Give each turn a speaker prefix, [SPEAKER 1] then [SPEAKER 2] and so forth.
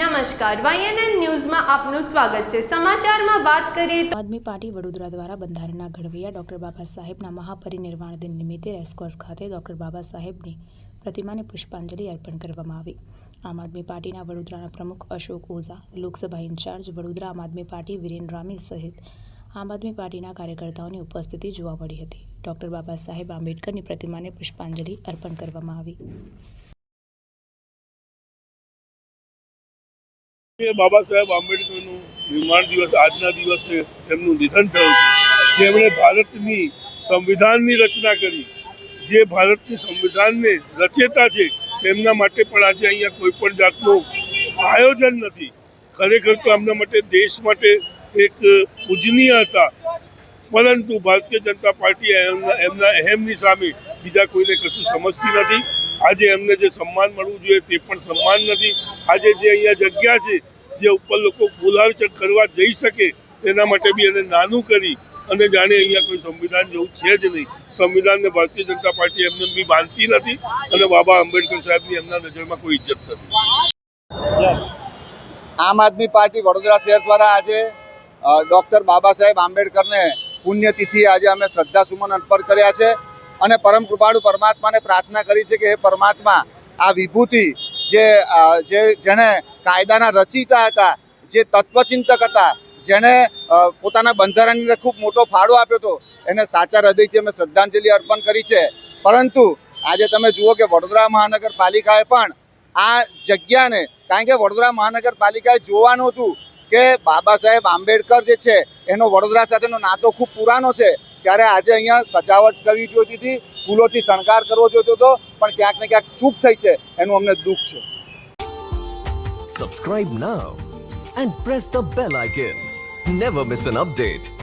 [SPEAKER 1] નમસ્કાર વાયએનએન ન્યૂઝમાં આપનું સ્વાગત છે. સમાચારમાં વાત કરીએ તો
[SPEAKER 2] આદમી પાર્ટી વડોદરા દ્વારા બંધારણના ઘડવૈયા ડોક્ટર બાબા સાહેબના મહાપરિનિર્વાણ દિન નિમિત્તે રેસકોર્સ ખાતે ડોક્ટર બાબા સાહેબની પ્રતિમાને પુષ્પાંજલિ અર્પણ કરવામાં આવી. આમ આદમી પાર્ટીના વડોદરાના પ્રમુખ અશોક ઓઝા, લોકસભા ઇન્ચાર્જ વડોદરા આમ આદમી પાર્ટી વિરેન રામી સહિત આમ આદમી પાર્ટીના કાર્યકર્તાઓની ઉપસ્થિતિ જોવા મળી હતી. ડોક્ટર બાબા સાહેબ આંબેડકરની પ્રતિમાને પુષ્પાંજલિ અર્પણ કરવામાં આવી.
[SPEAKER 3] એ બાબા સાહેબ આંબેડકરનું નિર્માણ દિવસ, આજના દિવસે તેમનું નિધન થયું જેમણે ભારતની સંવિધાનની રચના કરી. જે ભારતની સંવિધાનને રચેતા છે, તેમના માટે પણ આજે અહીંયા કોઈ પણ જાતનું આયોજન નથી. ખરેખર તો એમના માટે દેશ માટે એક પૂજનીય હતા. પરંતુ ભારતીય જનતા પાર્ટી એમના અહેમની સામે બીજા કોઈને કશું સમજતી નથી. આજે એમને જે સન્માન મળવું જોઈએ તે પણ સન્માન નથી. આજે જે અહીંયા જગ્યા છે, જે ઉપર લોકો બોલાવી કરવા જઈ શકે, તેના માટે બી એને નાનું કરી અને જાણે અહીંયા કોઈ સંવિધાન જેવું છે જ નહીં. સંવિધાનને ભારતીય જનતા પાર્ટી એમને બી માનતી નથી અને બાબા આંબેડકર સાહેબની એમના નજરમાં કોઈ ઇજ્જત નથી.
[SPEAKER 4] આમ આદમી પાર્ટી વડોદરા શહેર દ્વારા આજે ડૉક્ટર બાબા સાહેબ આંબેડકરને પુણ્યતિથિ આજે અમે શ્રદ્ધાસુમન અર્પણ કર્યા છે. અને પરમ કૃપાળુ પરમાત્માને પ્રાર્થના કરી છે કે હે પરમાત્મા, આ વિભૂતિ જે જે જેણે કાયદાના રચિતા હતા, જે તત્વચિંતક હતા, જેણે પોતાના બંધારણની અંદર ખૂબ મોટો ફાળો આપ્યો હતો, એને સાચા હૃદયથી અમે શ્રદ્ધાંજલિ અર્પણ કરી છે. પરંતુ આજે તમે જુઓ કે વડોદરા મહાનગરપાલિકાએ પણ આ જગ્યાને, કારણ કે વડોદરા મહાનગરપાલિકાએ જોવાનું હતું કે બાબા સાહેબ આંબેડકર જે છે, એનો વડોદરા સાથેનો નાતો ખૂબ પુરાનો છે. ત્યારે આજે અહીંયા સજાવટ કરવી જોઈતી હતી, ફૂલોથી શણગાર કરવો જોઈતો હતો, પણ ક્યાંક ને ક્યાંક ચૂક થઈ છે, એનું અમને દુઃખ છે
[SPEAKER 5] subscribe now and press the bell icon never miss an update.